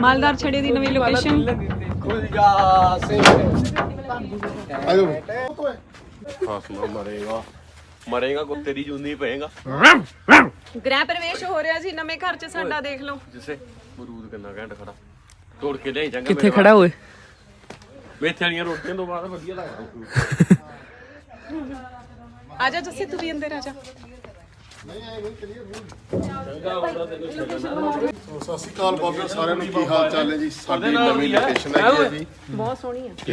ਮਾਲਦਾਰ ਛੜੇ ਦੀ ਨਵੀਂ ਲੋਕੇਸ਼ਨ ਖੁੱਲ ਜਾ ਸੇ ਆਜੋ ਫਾਸਲਾ ਮਰੇਗਾ। ਮਰੇਗਾ ਕੋ ਤੇਰੀ ਜੁੰਦੀ ਪਏਗਾ। ਗ੍ਰਹਿ ਪ੍ਰਵੇਸ਼ ਹੋ ਰਿਹਾ ਜੀ ਨਵੇਂ ਘਰ 'ਚ ਸਾਡਾ ਦੇਖ ਲਓ। ਜਿਸੇ ਮਰੂਦ ਕਿੰਨਾ ਘੈਂਟ ਖੜਾ। ਤੋੜ ਕੇ ਲਿਆਈ ਚੰਗਾ ਕਿੱਥੇ ਖੜਾ ਹੋਏ ਮੇਥੇ ਵਾਲੀਆਂ ਰੋਟੀਆਂ ਤੋਂ ਬਾਅਦ ਵਧੀਆ ਲੱਗਦਾ। ਆ ਜਾ ਜੱਸੇ ਤੂੰ ਵੀ ਅੰਦਰ ਆ ਜਾ ਸਤਿ ਸ਼੍ਰੀ ਅਕਾਲ ਬਾਬੇ ਸਾਰਿਆਂ ਨੂੰ ਕੀ ਹਾਲ ਚਾਲ ਹੈ ਜੀ? ਸਾਡੀ ਨਵੀਂ ਲੋਕੇਸ਼ਨ ਹੈ। ਜੀ। ਬਹੁਤ ਸੋਹਣੀ ਆ ਤੇ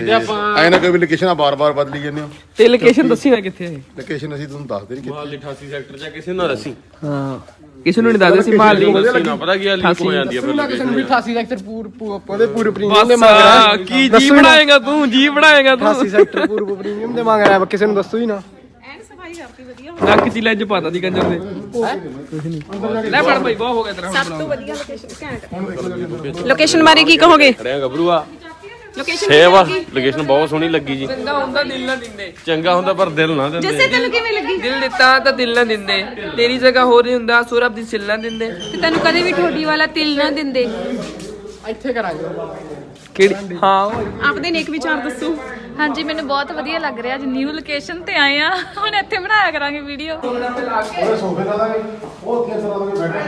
ਐ ਨਾ ਕੋਈ ਵੀ ਲੋਕੇਸ਼ਨਾਂ ਬਾਰ-ਬਾਰ ਬਦਲੀ ਜਾਂਦੇ ਹੋ। ਤੇ ਲੋਕੇਸ਼ਨ ਦੱਸੀ ਨਾ ਕਿੱਥੇ ਹੈ? ਲੋਕੇਸ਼ਨ ਅਸੀਂ ਤੁਹਾਨੂੰ ਦੱਸ ਦੇਣੀ ਮਾਲ 88 ਸੈਕਟਰ ਚ ਕਿਸੇ ਨਾਲ ਅਸੀਂ ਹਾਂ। ਕਿਸੇ ਨੂੰ ਨਹੀਂ ਦੱਸਦੇ ਸੀ ਮਾਲ ਨਾ ਪਤਾ ਕੀ ਆ ਲੀਕ ਹੋ ਜਾਂਦੀ ਆ ਫਿਰ location। 88 ਸੈਕਟਰ ਪੂਰ ਪੂਰੇ ਪੂਰੇ ਪ੍ਰੀਮੀਅਮ ਦੇ ਮੰਗ ਰਿਹਾ। ਕੀ ਜੀ ਬਣਾਏਗਾ ਤੂੰ? ਜੀ ਬਣਾਏਗਾ ਤੂੰ? 88 ਸੈਕਟਰ ਪੂਰੇ ਪ੍ਰੀਮੀਅਮ ਦੇ ਮੰਗ ਰਿਹਾ ਕਿਸੇ ਨੂੰ ਦੱਸੋ ਹੀ ਨਾ। ਸਫ਼ਾਈ ਕਰਤੀ ਵਧੀਆ ਨੱਕ ਚ ਲੈਜ ਪਾਤਾ ਦੀ ਕੰਜਰ ਦੇ। ਕੁਝ ਨਹੀਂ ਲੈ ਪੜ ਭਾਈ ਬਹੁਤ ਹੋ ਗਿਆ ਤੇਰਾ ਸਭ ਤੋਂ ਵਧੀਆ ਲੋਕੇਸ਼ਨ ਘੈਂਟ। ਲੋਕੇਸ਼ਨ ਬਾਰੇ ਕੀ ਕਹੋਗੇ? ਖੜਿਆ ਗੱਭਰੂਆ ਲੋਕੇਸ਼ਨ ਸੇਵਾ ਲੋਕੇਸ਼ਨ ਬਹੁਤ ਸੋਹਣੀ ਲੱਗੀ ਜੀ। ਚੰਗਾ ਹੁੰਦਾ ਦਿਲ ਨਾ ਦਿੰਦੇ। ਚੰਗਾ ਹੁੰਦਾ ਪਰ ਦਿਲ ਨਾ ਦਿੰਦੇ। ਜੱਸੇ ਤੈਨੂੰ ਕਿਵੇਂ ਲੱਗੀ? ਦਿਲ ਦਿੱਤਾ ਤਾਂ ਦਿਲ ਨਾ ਦਿੰਦੇ। ਤੇਰੀ ਜਗ੍ਹਾ ਹੋਰ ਨਹੀਂ ਹੁੰਦਾ ਸੂਰਬ ਦੀ ਸਿੱਲ ਨਾ ਦਿੰਦੇ। ਤੇ ਤੈਨੂੰ ਕਦੇ ਵੀ ਠੋਡੀ ਵਾਲਾ ਤਿਲ ਨਾ ਦਿੰਦੇ? ਇੱਥੇ ਕਰਾਂਗੇ। ਕਿਹੜੀ? ਹਾਂ ਆਪਦੇ ਨੇਕ ਵਿਚਾਰ ਦੱਸੋ। ਹਾਂਜੀ ਮੈਨੂੰ ਬਹੁਤ ਵਧੀਆ ਲੱਗ ਰਿਹਾ। ਅੱਜ ਨਿਊ ਲੋਕੇਸ਼ਨ ਤੇ ਆਏ ਆ ਹੁਣ ਇੱਥੇ ਬਣਾਇਆ ਕਰਾਂਗੇ ਵੀਡੀਓ ਉਹ ਸੋਫੇ ਲਾ ਦਾਂਗੇ ਉਹ ਉੱਥੇ ਸਰਾ ਦਾਂਗੇ ਬੈਠੇ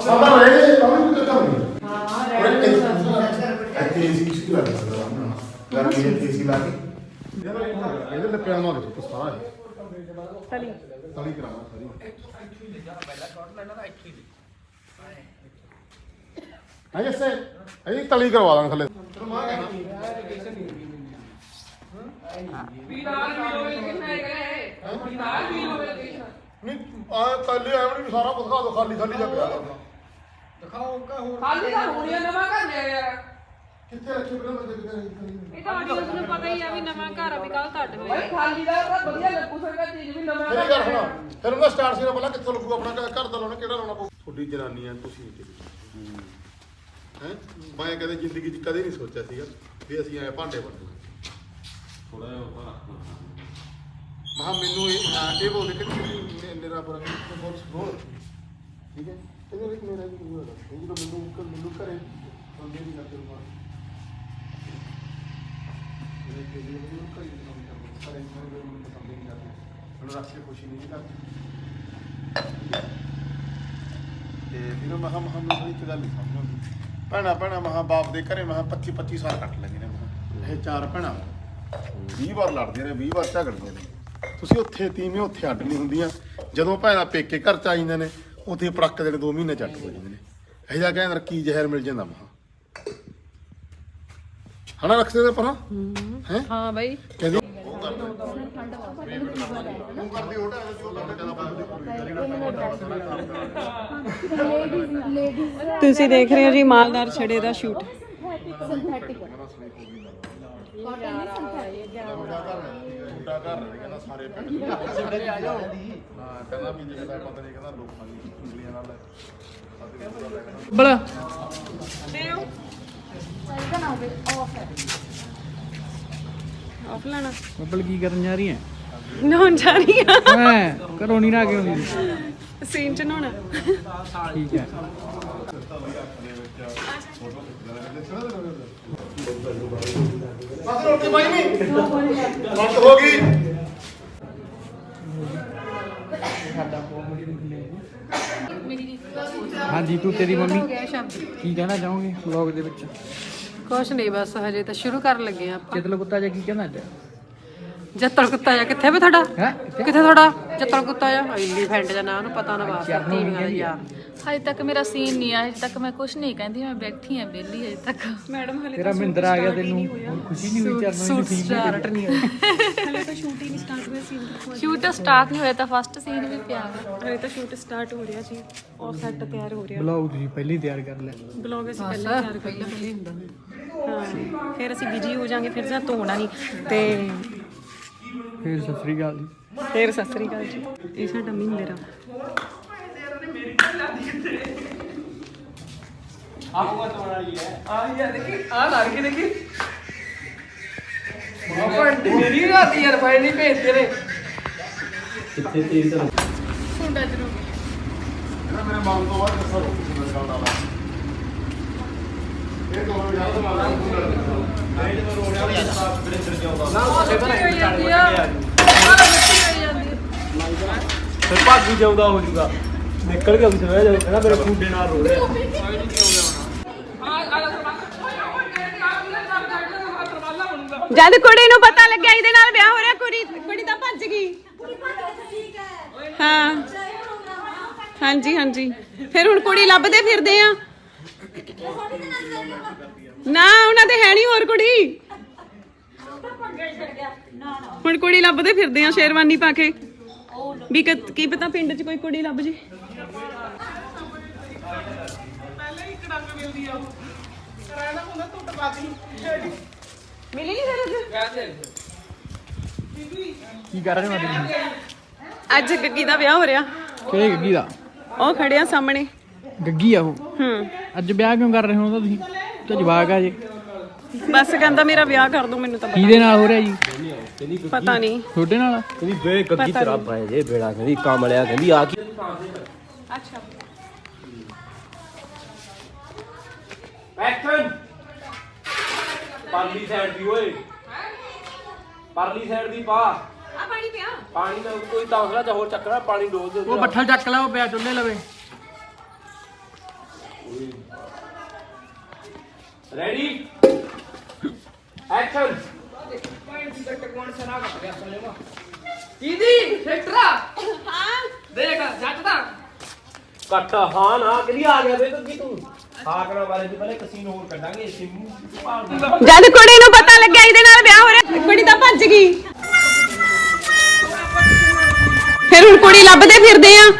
ਸਭਾ ਰਹੇ ਨੇ ਤਾਂ ਵੀ ਕਿੱਥੇ ਨਹੀਂ। ਹਾਂ ਇੱਥੇ ਏਸੀ ਕਿਸ ਲਾ ਸਕਦਾ ਨਾ। ਗਰਮੀ ਦੇ ਏਸੀ ਲਾ ਕੇ। ਇਹਦੇ ਲੱਪਿਆਂ ਨਾਲ ਵਿੱਚ ਸਾਰਾ ਹੈ ਤਲੀ ਤਲੀ ਕਰਾਉਣਾ ਸਾਰੀ ਅਜੇ ਸੇ ਅਜੇ ਤਲੀ ਕਰਵਾ ਦਾਂਗੇ ਥੱਲੇ। ਨਹੀਂ ਆ ਕੱਲੇ ਐਵੇਂ ਨਹੀਂ ਸਾਰਾ ਕੁਝ ਖਾ ਦੋ ਖਾਲੀ ਖਾਲੀ ਜਾ ਪਿਆ ਖਾਲੀ ਦਾ ਹੋਣੀਆਂ ਨਵਾਂ ਘਰ ਲੈ ਯਾਰ। ਕਿੱਥੇ ਰੱਖੇ ਬਿਨਾਂ ਬੰਦੇ ਕਿੱਥੇ ਇਹ ਤਾਂ ਆਡੀਅנס ਨੂੰ ਪਤਾ ਹੀ ਆ ਵੀ ਨਵਾਂ ਘਰ ਆ ਵੀ ਕੱਲ ਤੁਹਾਡੇ ਹੋਇਆ ਭਾਈ ਖਾਲੀ ਦਾ ਤਾਂ ਵਧੀਆ ਲੱਗੂ ਸਕਦਾ ਚੀਜ਼ ਵੀ ਨਵਾਂ ਮੇਰੀ ਗੱਲ ਸੁਣਾ ਫਿਰ ਉਹਦਾ ਸਟਾਰਟ ਸੀ ਨਾ ਪਹਿਲਾਂ ਕਿੱਥੋਂ ਲੱਗੂ ਆਪਣਾ ਘਰ ਘਰ ਦਾ ਲਾਉਣਾ ਕਿਹੜਾ ਲਾਉਣਾ ਪਊ? ਤੁਹਾਡੀ ਜਨਾਨੀ ਆ ਤੁਸੀਂ ਹੈ? ਮੈਂ ਕਦੇ ਜ਼ਿੰਦਗੀ 'ਚ ਕਦੇ ਨਹੀਂ ਸੋਚਿਆ ਸੀਗਾ ਵੀ ਅਸੀਂ ਐ ਭਾਂਡੇ ਵੰਡੂ ਥੋੜਾ ਜਿਹਾ ਮਹਾ ਮੈਨੂੰ ਇਹ ਹਾਂ ਇਹ ਬੋਲਦੇ ਕਿ ਮੇਰਾ ਪਰ ਬਹੁਤ ਸੋਹਣਾ ਠੀਕ ਹੈ? ਇਹਦੇ ਵਿੱਚ ਮੇਰਾ ਵੀ ਕੋਈ ਹੈਗਾ ਇਹ ਜਦੋਂ ਮੈਨੂੰ ਘਰ- ਮੈਨੂੰ ਘਰੇ ਬੰਦੇ ਨਹੀਂ ਕਰਦੇ ਮਾਰ। ਮੇਰੇ ਕੇ ਲਈ ਮੈਨੂੰ ਘਰੇ ਮੈਨੂੰ ਪਸੰਦ ਨਹੀਂ ਕਰਦੇ ਮੈਨੂੰ ਰੱਖ ਕੇ ਖੁਸ਼ੀ ਨਹੀਂ ਕਰਦੀ ਤੇ ਵੀਰੋ ਮਹਾ ਮਹਾ ਮੈਨੂੰ ਇੱਕ ਗੱਲ ਨਹੀਂ ਸਮਝ ਆਉਂਦੀ। ਭੈਣਾ ਭੈਣਾ ਮਹਾ ਬਾਪ ਦੇ ਘਰੇ ਮਹਾ 25 25 ਸਾਲ ਕੱਟ ਲੈਂਦੇ ਨੇ ਮਹਾ ਇਹ ਚਾਰ ਭੈਣਾਂ। 20 ਵਾਰ ਲੜਦੀਆਂ ਨੇ 20 ਵਾਰ ਝਗੜਦੀਆਂ ਨੇ। ਤੁਸੀਂ ਉੱਥੇ ਤੀਵੇਂ ਉੱਥੇ ਅੱਡ ਨਹੀਂ ਹੁੰਦੀਆਂ। ਜਦੋਂ ਭੈਣਾਂ ਪੇਕੇ ਘਰ ਚ ਆ ਜਾਂਦੇ ਨੇ ਉੱਥੇ ਪੜਕ ਦੇ ਨੇ 2 ਮਹੀਨੇ ਚੱਟ ਹੋ ਜਾਂਦੇ ਨੇ। ਇਹ ਜਾ ਕਹਿੰਦਾ ਕੀ ਜ਼ਹਿਰ ਮਿਲ ਜਾਂਦਾ ਮਹਾ ਹਣਾ ਰੱਖਦੇ ਨੇ ਪਰਾਂ? ਹੈ? ਹਾਂ ਬਾਈ। ਕਹਿੰਦੀ ਉਹ ਕਰਦਾ ਉਹ ਕਰਦੀ ਉਹ ਟਾਈਮ ਜੋ ਲੱਗ ਜਾਂਦਾ ਬਾਅਦ ਦੀ ਤੁਸੀਂ ਦੇਖ ਰਹੇ ਹੋ ਜੀ ਮਾਲਦਾਰ ਛੜੇ ਦਾ ਸ਼ੂਟ। ਛੋਟਾ ਘਰ ਨਹੀਂ ਕਹਿੰਦਾ ਸਾਰੇ ਪਿੰਡ ਦੇ ਹਾਂ ਕਹਿੰਦਾ ਵੀ ਜਿਹੜਾ ਪਤਾ ਨਹੀਂ ਕਹਿੰਦਾ ਲੋਕਾਂ ਦੀ ਉਂਗਲੀਆਂ ਨਾਲ ਬੜਾ। ਆਫ ਲੈਣਾ। ਬੱਬਲ ਕੀ ਕਰਨ ਜਾ ਰਹੀ ਹੈ? ਨਹਾਉਣ ਜਾ ਰਹੀ ਆ ਮੈਂ ਘਰੋਂ ਨਹੀਂ ਨਾ ਕਿਉਂ ਸੀਨ ਚ ਨਹਾਉਣਾ। ਠੀਕ ਹੈ। ਬਸ ਰੋਟੀ ਪਾਈ ਨਹੀਂ ਬੰਦ ਹੋ ਗਈ। ਹਾਂਜੀ ਤੂੰ ਤੇਰੀ ਮੰਮੀ ਕੀ ਕਹਿਣਾ ਚਾਹੋਗੇ ਵਲੌਗ ਦੇ ਵਿੱਚ? ਕੁਛ ਨਹੀਂ ਬਸ ਹਜੇ ਤਾਂ ਸ਼ੁਰੂ ਕਰਨ ਲੱਗੇ ਆ ਆਪਾਂ। ਚਿਤਲ ਕੁੱਤਾ ਜਾ ਕੀ ਕਹਿੰਦਾ ਅੱਜ? ਜੱਤਲ ਕੁੱਤਾ ਆ ਕਿੱਥੇ ਵੇ ਤੁਹਾਡਾ? ਹੈ? ਕਿੱਥੇ ਤੁਹਾਡਾ? ਜੱਤਲ ਕੁੱਤਾ ਆ ਇੰਨੀ ਫੈਂਟ ਦਾ ਨਾਂ ਨੂੰ ਪਤਾ ਨਾ ਵਾਸਤਾ ਟੀਵੀਆਂ ਦਾ ਯਾਰ ਹਜੇ ਤੱਕ ਮੇਰਾ ਸੀਨ ਨਹੀਂ ਆਇਆ ਹਜੇ ਤੱਕ ਮੈਂ ਕੁਝ ਨਹੀਂ ਕਹਿੰਦੀ ਮੈਂ ਬੈਠੀ ਆ ਵਿਹਲੀ ਹਜੇ ਤੱਕ। ਮੈਡਮ ਹਲੇ ਤੇਰਾ ਮਿੰਦਰ ਆ ਗਿਆ ਤੈਨੂੰ ਖੁਸ਼ੀ ਨਹੀਂ ਹੋਈ ਚਰਨੋਂ ਸੂਟ ਸਟਾਰਟ ਨਹੀਂ ਹੋਇਆ। ਹਲੇ ਤਾਂ ਸ਼ੂਟ ਹੀ ਨਹੀਂ ਸਟਾਰਟ ਹੋਇਆ ਸੀਨ ਦਾ ਸ਼ੂਟ ਸਟਾਰਟ ਨਹੀਂ ਹੋਇਆ ਤਾਂ ਫਸਟ ਸੀਨ ਵੀ ਪਿਆ ਹਲੇ ਤਾਂ ਸ਼ੂਟ ਸਟਾਰਟ ਹੋ ਰਿਹਾ ਜੀ ਔਰ ਸੈੱਟ ਤਿਆਰ ਹੋ ਰਿਹਾ। ਵਲੌਗ ਤੁਸੀਂ ਪਹਿਲਾਂ ਤਿਆਰ ਕਰ ਲਿਆ। ਬਲੌਗ ਅਸੀਂ ਪਹਿਲਾਂ ਤਿਆਰ ਕਰ ਪਹਿਲਾਂ ਪਹਿਲੇ ਹੁੰਦਾ ਹਾਂ ਫਿਰ ਅਸੀਂ ਬਿਜ਼ੀ ਹੋ ਜਾਾਂਗੇ ਫਿਰ ਜਾਂ ਧੋਣਾ ਨਹੀਂ ਤੇ ਫੇਰ ਸਤਿ ਸ੍ਰੀ ਅਕਾਲ ਜੀ। ਫਿਰ ਸਤਿ ਸ੍ਰੀ ਅਕਾਲ ਜੀ। ਇਹ ਸਾਡਾ ਮਹਿੰਦਰ ਆ। ਆ ਯਾਰ ਦੇਖੀ ਆ ਲੱਗ ਕੇ ਦੇਖੀ। ਬਾਬਾ ਮੇਰੀ ਰਾਤੀ ਯਾਰ ਫਾਈਲ ਨਹੀਂ ਭੇਜਦੇ ਨੇ। ਆਪਣੇ ਮਨ ਤੋਂ ਬਾਅਦ ਦੱਸੋ ਕਿਸੇ ਨੂੰ ਗੱਲ ਦਾ ਇਹ ਦੋਨੋਂ ਯਾਦ ਮਾਰਦਾ ਫਿਰ ਭਾਗੀ ਜਾਉਂਦਾ ਹੋ ਜੂਗਾ। ਨਿਕਲ ਕੇ ਉਸੇ ਵੇ ਕਹਿੰਦਾ ਮੇਰੇ ਖੁੰਡੇ ਨਾਲ ਰੋ ਰਿਹਾ। ਜਦ ਕੁੜੀ ਨੂੰ ਪਤਾ ਲੱਗਿਆ ਇਹਦੇ ਨਾਲ ਵਿਆਹ ਹੋ ਰਿਹਾ, ਕੁੜੀ ਕੁੜੀ ਤਾਂ ਭੱਜ ਗਈ। ਹਾਂ। ਹਾਂਜੀ ਹਾਂਜੀ। ਫਿਰ ਹੁਣ ਕੁੜੀ ਲੱਭਦੇ ਫਿਰਦੇ ਆ। ਨਾ, ਉਹਨਾਂ ਦੇ ਹੈ ਨਹੀਂ ਹੋਰ ਕੁੜੀ। ਹੁਣ ਕੁੜੀ ਲੱਭਦੇ ਫਿਰਦੇ ਆ ਸ਼ੇਰਵਾਨੀ ਪਾ ਕੇ। ਵੀ ਕ- ਕੀ ਪਤਾ ਪਿੰਡ 'ਚ ਕੋਈ ਕੁੜੀ ਲੱਭ ਜੇ। ਮਿਲੀ ਨਹੀਂ ਫਿਰ ਕੀ ਕਰ ਰਹੇ ਮਾਤਾ ਅੱਜ? ਗੱਗੀ ਦਾ ਵਿਆਹ ਹੋ ਰਿਹਾ। ਕਿਹੜੇ ਗੱਗੀ ਦਾ? ਉਹ ਖੜਿਆ ਸਾਹਮਣੇ। ਗੱਗੀ ਆ ਉਹ? ਹੂੰ। ਅੱਜ ਵਿਆਹ ਕਿਉਂ ਕਰ ਰਹੇ ਹੋ ਤਾਂ ਤੁਸੀਂ? ਤਾਂ ਜਵਾਕ ਆ ਜੇ। ਬਸ ਕਹਿੰਦਾ ਮੇਰਾ ਵਿਆਹ ਕਰ ਦੋ ਮੈਨੂੰ ਤਾਂ ਪਤਾ- ਕਿਹਦੇ ਨਾਲ ਹੋ ਰਿਹਾ ਜੀ? ਪਤਾ ਨਹੀਂ। ਤੁਹਾਡੇ ਨਾਲ ਕਹਿੰਦੀ ਵੇ ਗੱਗੀ ਤੇਰਾ ਪਾਏ ਜੇ ਬੇੜਾ ਕਹਿੰਦੀ ਕਾਮਲਿਆ ਕਹਿੰਦੀ ਆ ਕੀ ਅੱਛਾ। ਐਕਸ਼ਨ ਪਰਲੀ ਸਾਈਡ ਦੀ ਓਏ। ਪਰਲੀ ਸਾਈਡ ਦੀ ਪਾ। ਆ ਪਾਣੀ ਪਿਆ। ਪਾਣੀ ਨਾਲ ਕੋਈ ਤਾਂਸਲਾ ਜਾਂ ਹੋਰ ਚੱਕਣਾ ਪਾਣੀ ਡੋਲ ਦੇ ਉਹ ਬੱਠਲ ਚੱਕ ਲਾ ਉਹ ਪਿਆ ਚੁੱਲ੍ਹੇ ਲਵੇ। ਰੈਡੀ ਐਕਸ਼ਨ ਕੀਦੀ ਫੈਕਟਰਾ ਹਾਂ ਦੇਖ ਜੱਟ ਦਾ ਕੱਟ ਹਾਂ ਨਾ ਕਿਹਦੀ ਆ ਗਿਆ ਵੇ ਗੱਗੀ ਤੂੰ। ਹਾਕਣਾ ਵਾਲੇ ਦੀ ਪਹਿਲੇ ਕਸੀਨ ਹੋਰ ਕੱਢਾਂਗੇ ਸਿੰਮੂ ਭਾਲ ਦੀ। ਜਦ ਕੁੜੀ ਨੂੰ ਪਤਾ ਲੱਗਿਆ ਇਹਦੇ ਨਾਲ ਵਿਆਹ ਹੋ ਰਿਹਾ ਕੁੜੀ ਤਾਂ ਭੱਜ ਗਈ। ਫਿਰ ਹੁਣ ਕੁੜੀ ਲੱਭਦੇ ਫਿਰਦੇ ਆ।